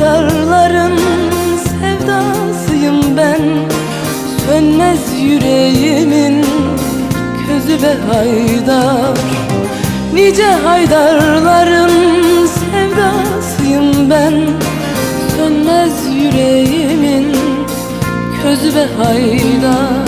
Haydarların sevdasıyım ben. Sönmez yüreğimin közü be haydar. Nice haydarların sevdasıyım ben. Sönmez yüreğimin közü be haydar.